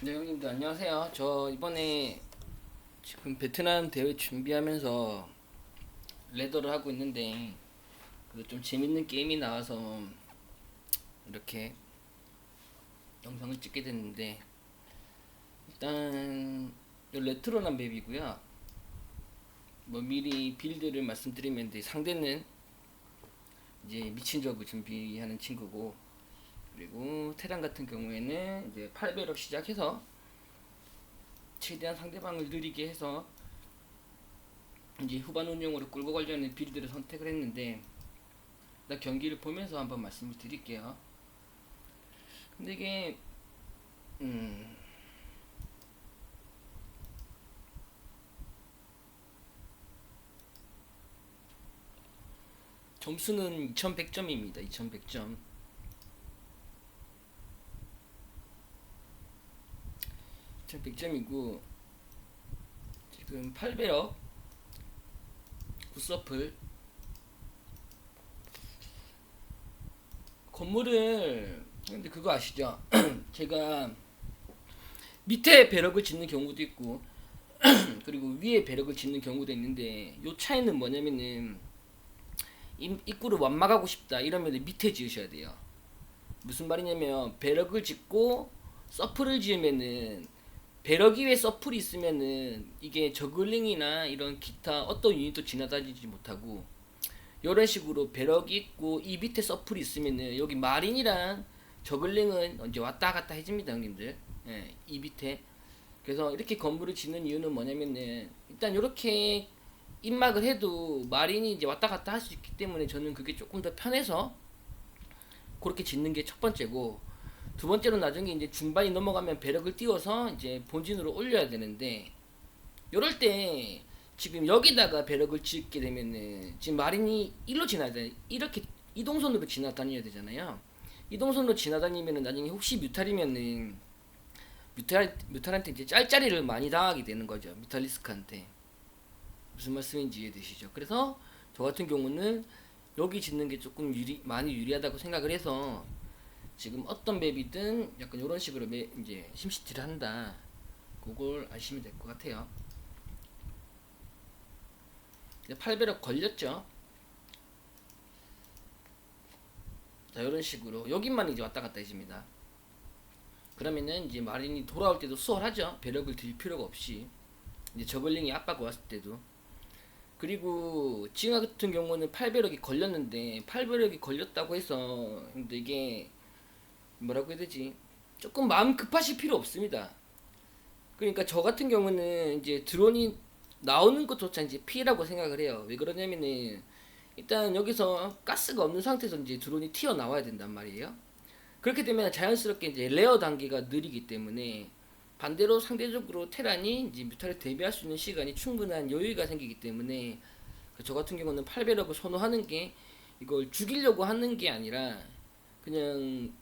네 형님들 안녕하세요. 저 이번에 지금 베트남 대회 준비하면서 레더를 하고 있는데 그래도 좀 재밌는 게임이 나와서 이렇게 영상을 찍게 됐는데 일단 이 레트로난 맵이고요. 뭐 미리 빌드를 말씀드리면 상대는 이제 미친 적을 준비하는 친구고 그리고 테란 같은 경우에는 이제 8배럭 시작해서 최대한 상대방을 느리게 해서 이제 후반 운영으로 끌고 가려는 빌드를 선택을 했는데 나 경기를 보면서 한번 말씀을 드릴게요. 근데 이게 음 점수는 2100점입니다. 2100점. 2100점이고 지금 8배럭 굿서플 건물을 근데 그거 아시죠? 제가 밑에 배럭을 짓는 경우도 있고 그리고 위에 배럭을 짓는 경우도 있는데 요 차이는 뭐냐면은 임- 입구를 완막하고 싶다 이러면 밑에 지으셔야 돼요. 무슨 말이냐면 배럭을 짓고 서플을 지으면은 배럭 위에 서플이 있으면은 이게 저글링이나 이런 기타 어떤 유닛도 지나다니지 못하고 이런 식으로 배럭이 있고 이 밑에 서플이 있으면은 여기 마린이랑 저글링은 이제 왔다 갔다 해줍니다 형님들. 예, 이 밑에. 그래서 이렇게 건물을 짓는 이유는 뭐냐면은 일단 이렇게 입막을 해도 마린이 이제 왔다 갔다 할 수 있기 때문에 저는 그게 조금 더 편해서 그렇게 짓는 게 첫 번째고 두 번째로 나중에 이제 중반이 넘어가면 배럭을 띄워서 이제 본진으로 올려야 되는데 요럴 때 지금 여기다가 배럭을 짓게 되면은 지금 마린이 일로 지나야 돼. 이렇게 이동선으로 지나다녀야 되잖아요. 이동선으로 지나다니면은 나중에 혹시 뮤탈이면은 뮤탈 뮤탈한테 이제 짤짤이를 많이 당하게 되는 거죠. 뮤탈리스크한테. 무슨 말씀인지 이해되시죠? 그래서 저 같은 경우는 여기 짓는 게 조금 유리 많이 유리하다고 생각을 해서 지금 어떤 맵이든 약간 이런 식으로 매, 이제 심시티를 한다. 그걸 아시면 될 것 같아요. 8배럭 걸렸죠? 자, 이런 식으로 여기만 이제 왔다 갔다 해줍니다. 그러면은 이제 마린이 돌아올 때도 수월하죠. 배럭을 들 필요가 없이 이제 저글링이 압박 왔을 때도 그리고 지금 같은 경우는 8배럭이 걸렸는데 8배럭이 걸렸다고 해서 근데 이게 뭐라고 해야 되지? 조금 마음 급하실 필요 없습니다. 그러니까 저 같은 경우는 이제 드론이 나오는 것조차 이제 피해라고 생각을 해요. 왜 그러냐면은 일단 여기서 가스가 없는 상태에서 이제 드론이 튀어 나와야 된단 말이에요. 그렇게 되면 자연스럽게 이제 레어 단계가 느리기 때문에 반대로 상대적으로 테란이 이제 뮤탈을 대비할 수 있는 시간이 충분한 여유가 생기기 때문에 저 같은 경우는 8배럭을 선호하는 게 이걸 죽이려고 하는 게 아니라 그냥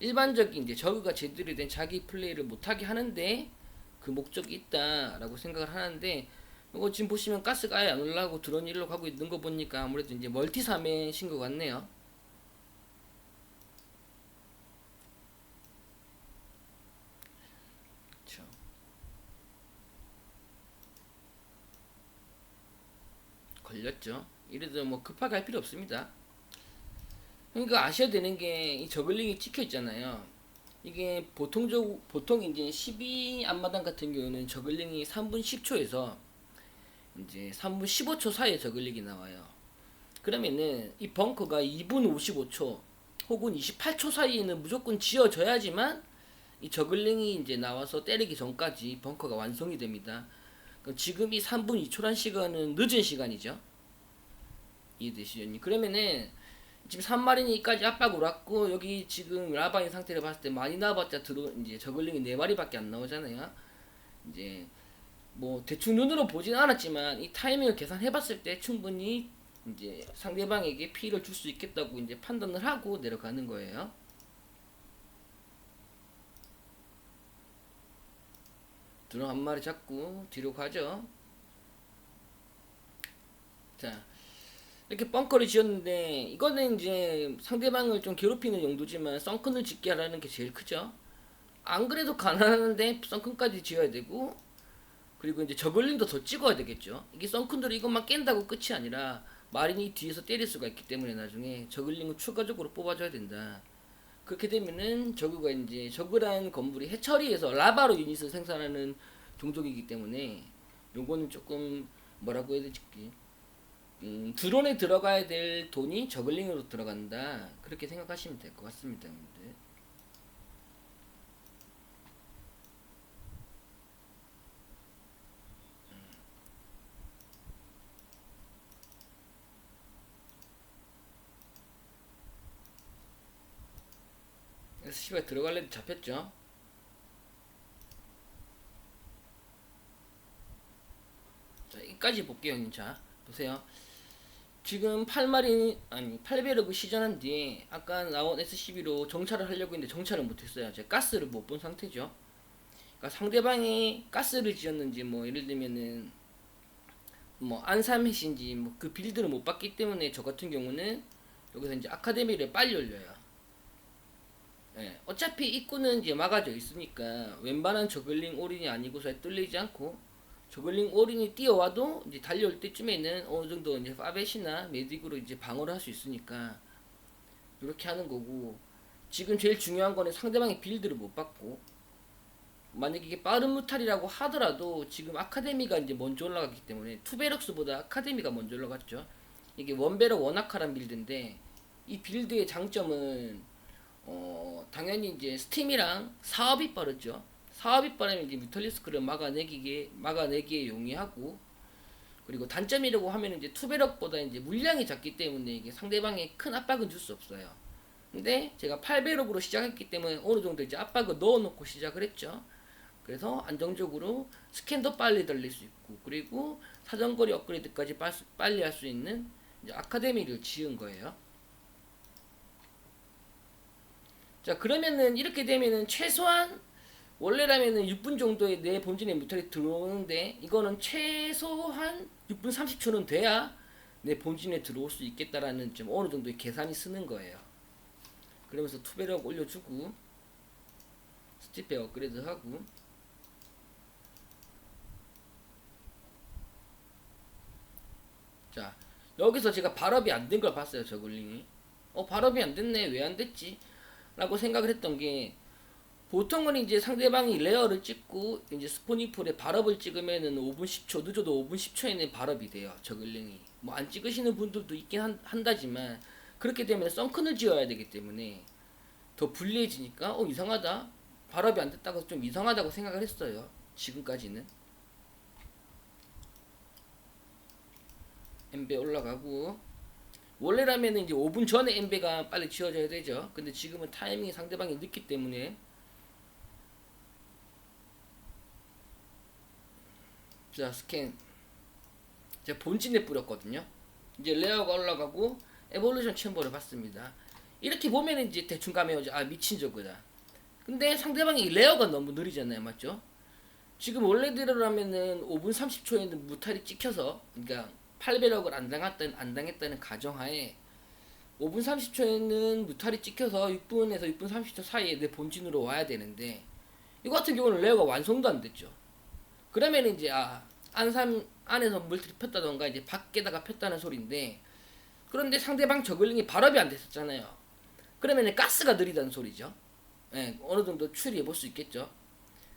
일반적인 이제 저그가 제대로 된 자기 플레이를 못하게 하는데 그 목적이 있다라고 생각을 하는데 이거 지금 보시면 가스가 아예 안 올라가고 드론 일로 가고 있는 거 보니까 아무래도 이제 멀티 3회신 것 같네요. 걸렸죠. 이래도 뭐 급하게 할 필요 없습니다. 그러니까 아셔야 되는 게 이 저글링이 찍혀 있잖아요. 이게 보통적 보통 이제 12 앞마당 같은 경우는 저글링이 3분 10초에서 이제 3분 15초 사이에 저글링이 나와요. 그러면은 이 벙커가 2분 55초 혹은 28초 사이에는 무조건 지어져야지만 이 저글링이 이제 나와서 때리기 전까지 벙커가 완성이 됩니다. 그럼 지금 이 3분 2초란 시간은 늦은 시간이죠. 이해되시죠? 그러면은 지금 3마리니까지 압박으로 왔고 여기 지금 라바인 상태를 봤을 때 많이 나와봤자 들어 이제 저글링이 4마리밖에 안 나오잖아요. 이제 뭐 대충 눈으로 보진 않았지만 이 타이밍을 계산해봤을 때 충분히 이제 상대방에게 피해를 줄 수 있겠다고 이제 판단을 하고 내려가는 거예요. 드론 한 마리 잡고 뒤로 가죠. 자, 이렇게 벙커를 지었는데 이거는 이제 상대방을 좀 괴롭히는 용도지만 썬큰을 짓게 하라는 게 제일 크죠. 안 그래도 가난한데 썬큰까지 지어야 되고 그리고 이제 저글링도 더 찍어야 되겠죠. 이게 썬큰들이 이것만 깬다고 끝이 아니라 마린이 뒤에서 때릴 수가 있기 때문에 나중에 저글링을 추가적으로 뽑아줘야 된다. 그렇게 되면은 저그가 이제 저그란 건물이 해처리에서 라바로 유닛을 생산하는 종족이기 때문에 요거는 조금 뭐라고 해야 되지? 음, 드론에 들어가야 될 돈이 저글링으로 들어간다. 그렇게 생각하시면 될 것 같습니다, 여러분들. SCB가 들어갈래도 잡혔죠. 자, 여기까지 볼게요, 형님. 자, 보세요. 지금 8마리, 아니, 8배럭을 시전한 뒤에, 아까 나온 SCB로 정찰을 하려고 했는데 정찰을 못했어요. 제가 가스를 못 본 상태죠. 그러니까 상대방이 가스를 지었는지, 뭐, 예를 들면은, 뭐, 안삼해신지, 뭐, 그 빌드를 못 봤기 때문에 저 같은 경우는 여기서 이제 아카데미를 빨리 올려요. 예, 어차피 입구는 이제 막아져 있으니까 웬만한 저글링 올인이 아니고서 뚫리지 않고 저글링 올인이 뛰어와도 이제 달려올 때쯤에는 어느 정도 이제 파벳이나 메딕으로 이제 방어를 할 수 있으니까 이렇게 하는 거고 지금 제일 중요한 거는 상대방의 빌드를 못 받고 만약에 이게 빠른 무탈이라고 하더라도 지금 아카데미가 이제 먼저 올라갔기 때문에 투베럭스보다 아카데미가 먼저 올라갔죠 이게 원베럭 원아카란 빌드인데 이 빌드의 장점은 어, 당연히 이제 스팀이랑 사업이 빠르죠. 사업이 빠르면 이제 뮤탈리스크를 막아내기에 막아내기에 용이하고 그리고 단점이라고 하면 이제 투배럭보다 이제 물량이 작기 때문에 이게 상대방에 큰 압박은 줄 수 없어요. 근데 제가 8배럭으로 시작했기 때문에 어느 정도 이제 압박을 넣어놓고 시작을 했죠. 그래서 안정적으로 스캔도 빨리 달릴 수 있고 그리고 사정거리 업그레이드까지 빨리 할 수 있는 아카데미를 지은 거예요. 자 그러면은 이렇게 되면은 최소한 원래라면은 6분 정도에 내 본진에 뮤탈이 들어오는데 이거는 최소한 6분 30초는 돼야 내 본진에 들어올 수 있겠다라는 좀 어느 정도의 계산이 쓰는 거예요. 그러면서 투배력 올려주고 스티페 업그레이드 하고 자 여기서 제가 발업이 안 된 걸 봤어요 저글링이. 어 발업이 안 됐네. 왜 안 됐지? 라고 생각을 했던 게 보통은 이제 상대방이 레어를 찍고 이제 스포니풀에 발업을 찍으면은 5분 10초 늦어도 5분 10초에는 발업이 돼요 저글링이. 뭐 안 찍으시는 분들도 있긴 한, 한다지만 그렇게 되면 썬큰을 지어야 되기 때문에 더 불리해지니까 어 이상하다. 발업이 안 됐다고 좀 이상하다고 생각을 했어요 지금까지는. 엠베 올라가고. 원래라면 이제 5분 전에 엠베가 빨리 지워져야 되죠. 근데 지금은 타이밍이 상대방이 늦기 때문에 자 스캔 제가 본진에 뿌렸거든요. 이제 레어가 올라가고 에볼루션 챔버를 봤습니다. 이렇게 보면 이제 대충 가면 아 미친 저거다. 근데 상대방이 레어가 너무 느리잖아요, 맞죠? 지금 원래대로라면은 5분 30초에는 무탈이 찍혀서 그러니까 8배럭을 안 당했다는 안 당했다는 가정하에 5분 30초에는 무탈이 찍혀서 6분에서 6분 30초 사이에 내 본진으로 와야 되는데 이거 같은 경우는 레어가 완성도 안 됐죠. 그러면 이제 아 안산 안에서 물들이 폈다던가 이제 밖에다가 폈다는 소리인데 그런데 상대방 저글링이 발업이 안 됐었잖아요. 그러면 가스가 느리다는 소리죠. 예, 어느 정도 추리해 볼 수 있겠죠.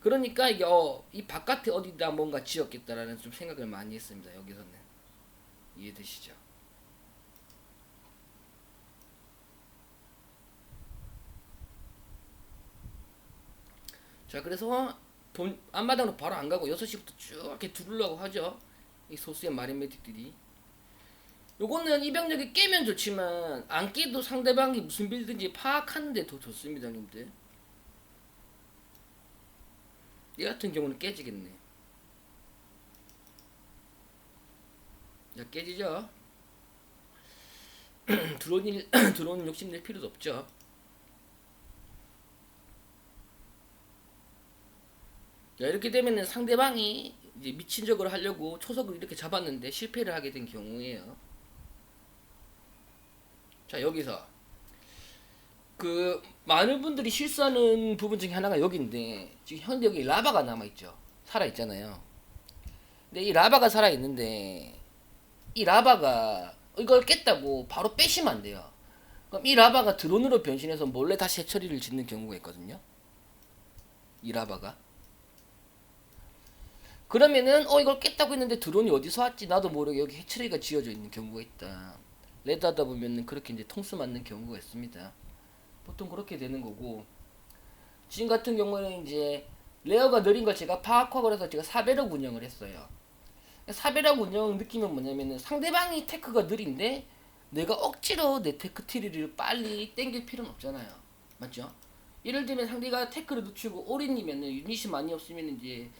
그러니까 이게 어, 이 바깥에 어디다 뭔가 지었겠다라는 좀 생각을 많이 했습니다. 여기서는. 이해되시죠? 자 그래서 본 앞마당으로 바로 안 가고 6시부터 쭉 이렇게 두르려고 하죠. 이 소수의 마린메딕들이. 요거는 이 병력이 깨면 좋지만 안 깨도 상대방이 무슨 빌드인지 파악하는데 더 좋습니다 님들. 이 같은 경우는 깨지겠네. 자 깨지죠? 드론이 드론 욕심낼 필요도 없죠 이렇게 되면은 상대방이 이제 미친 적을 하려고 초석을 이렇게 잡았는데 실패를 하게 된 경우에요 자 여기서 그 많은 분들이 실수하는 부분 중에 하나가 여기인데 지금 현재 여기 라바가 남아 있죠. 살아 있잖아요. 근데 이 라바가 살아 있는데 이 라바가 이걸 깼다고 바로 빼시면 안 돼요. 그럼 이 라바가 드론으로 변신해서 몰래 다시 해처리를 짓는 경우가 있거든요. 이 라바가. 그러면은 어 이걸 깼다고 했는데 드론이 어디서 왔지 나도 모르게 여기 해처리가 지어져 있는 경우가 있다. 레드하다 보면은 그렇게 이제 통수 맞는 경우가 있습니다. 보통 그렇게 되는 거고 지금 같은 경우는 이제 레어가 느린 걸 제가 파악하고 그래서 제가 사배력 운영을 했어요. 사배력 운영 느낌은 뭐냐면은 상대방이 테크가 느린데 내가 억지로 내 테크 트리를 빨리 땡길 필요는 없잖아요. 맞죠? 예를 들면 상대가 테크를 늦추고 올인이면은 유닛이 많이 없으면 이제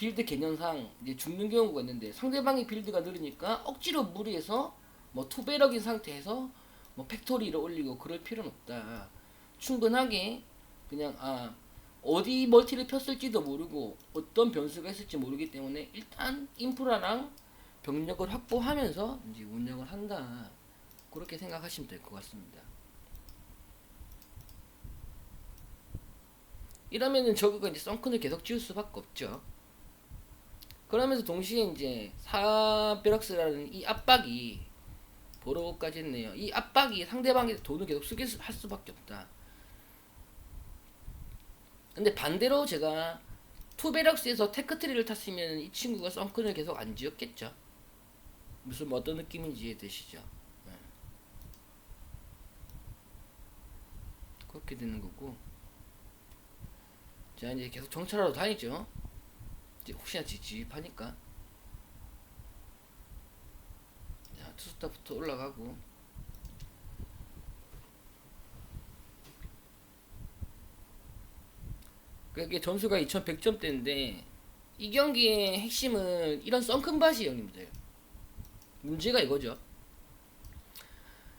빌드 개념상 이제 죽는 경우가 있는데 상대방이 빌드가 느리니까 억지로 무리해서 뭐 투배력인 상태에서 뭐 팩토리를 올리고 그럴 필요는 없다. 충분하게 그냥 아 어디 멀티를 폈을지도 모르고 어떤 변수가 있을지 모르기 때문에 일단 인프라랑 병력을 확보하면서 이제 운영을 한다. 그렇게 생각하시면 될 것 같습니다. 이러면은 저그가 이제 썬큰을 계속 지을 수밖에 없죠. 그러면서 동시에 이제 사베럭스라는 이 압박이 보러까지 했네요. 이 압박이 상대방의 돈을 계속 쓰게 수- 할 수밖에 없다. 근데 반대로 제가 투베럭스에서 테크트리를 탔으면 이 친구가 썬큰을 계속 안 지었겠죠. 무슨 뭐 어떤 느낌인지 이해되시죠? 네. 그렇게 되는 거고. 자 이제 계속 정찰하러 다니죠. 혹시나 찝찝하니까. 자 투스타부터 올라가고. 그게 점수가 2100점대인데 이 경기의 핵심은 이런 썬큰밭이 형님들 문제가 이거죠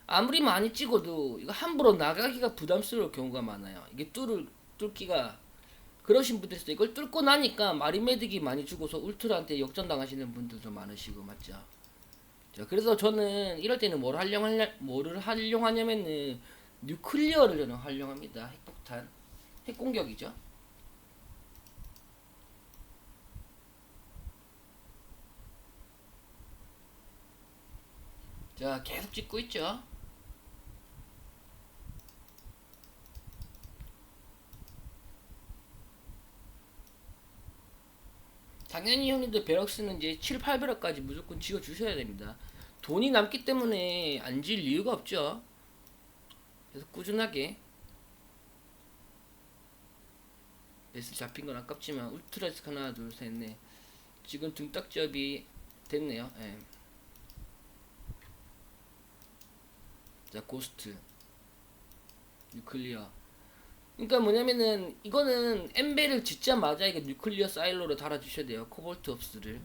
아무리 많이 찍어도 이거 함부로 나가기가 부담스러울 경우가 많아요 이게 뚫을 뚫기가 그러신 분들 있어요 이걸 뚫고 나니까 마리메딕이 많이 죽어서 울트라한테 역전당하시는 분들도 많으시고 맞죠? 자 그래서 저는 이럴 때는 뭘 활용하냐 뭐를 활용하냐면은 뉴클리어를 저는 활용합니다. 핵폭탄 핵공격이죠. 자 계속 찍고 있죠 당연히 형님들 베럭스는 이제 7, 8배럭까지 무조건 지어 주셔야 됩니다. 돈이 남기 때문에 안 질 이유가 없죠. 그래서 꾸준하게 레스 잡힌 건 아깝지만 울트라스크 하나 둘 셋 넷. 지금 등딱지업이 됐네요. 예. 자 고스트. 뉴클리어 그러니까 뭐냐면은 이거는 엠벨을 짓자마자 이게 뉴클리어 사일로를 달아주셔야 돼요 코볼트 업스를.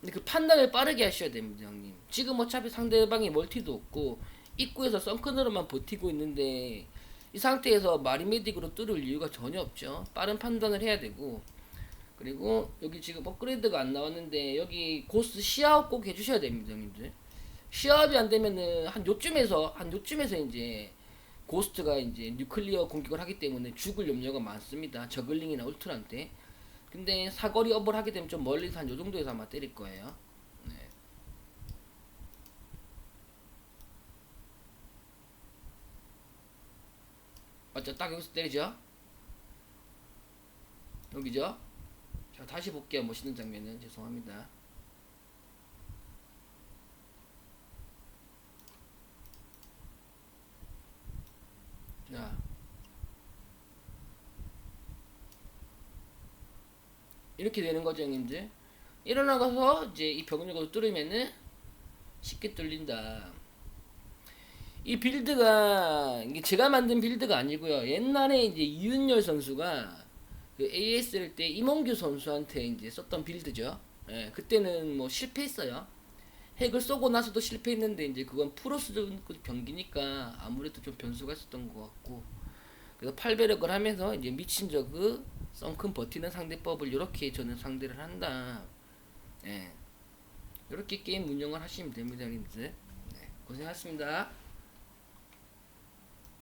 근데 그 판단을 빠르게 하셔야 됩니다 형님. 지금 어차피 상대방이 멀티도 없고 입구에서 썬큰으로만 버티고 있는데 이 상태에서 마리메딕으로 뚫을 이유가 전혀 없죠. 빠른 판단을 해야 되고. 그리고 여기 지금 업그레이드가 안 나왔는데 여기 고스 시야업 꼭 해주셔야 됩니다 형님들. 시합이 안 되면은 한 요쯤에서 한 요쯤에서 이제 고스트가 이제 뉴클리어 공격을 하기 때문에 죽을 염려가 많습니다. 저글링이나 울트라한테. 근데 사거리 업을 하게 되면 좀 멀리서 한 요 정도에서 아마 때릴 거예요. 네. 맞죠? 딱 여기서 때리죠? 여기죠? 자, 다시 볼게요. 멋있는 장면은. 죄송합니다. 자. 이렇게 되는 거죠, 형님들. 일어나가서 이제 이 병력을 뚫으면은 쉽게 뚫린다. 이 빌드가 이게 제가 만든 빌드가 아니고요. 옛날에 이제 이윤열 선수가 그 ASL 때 이몽규 선수한테 이제 썼던 빌드죠. 예, 그때는 뭐 실패했어요. 핵을 쏘고 나서도 실패했는데 이제 그건 프로스 경기니까 아무래도 좀 변수가 있었던 것 같고 그래서 8배력을 하면서 이제 미친 저그 썬큰 버티는 상대법을 이렇게 저는 상대를 한다. 예. 이렇게 게임 운영을 하시면 됩니다, 형님들. 네, 고생하셨습니다.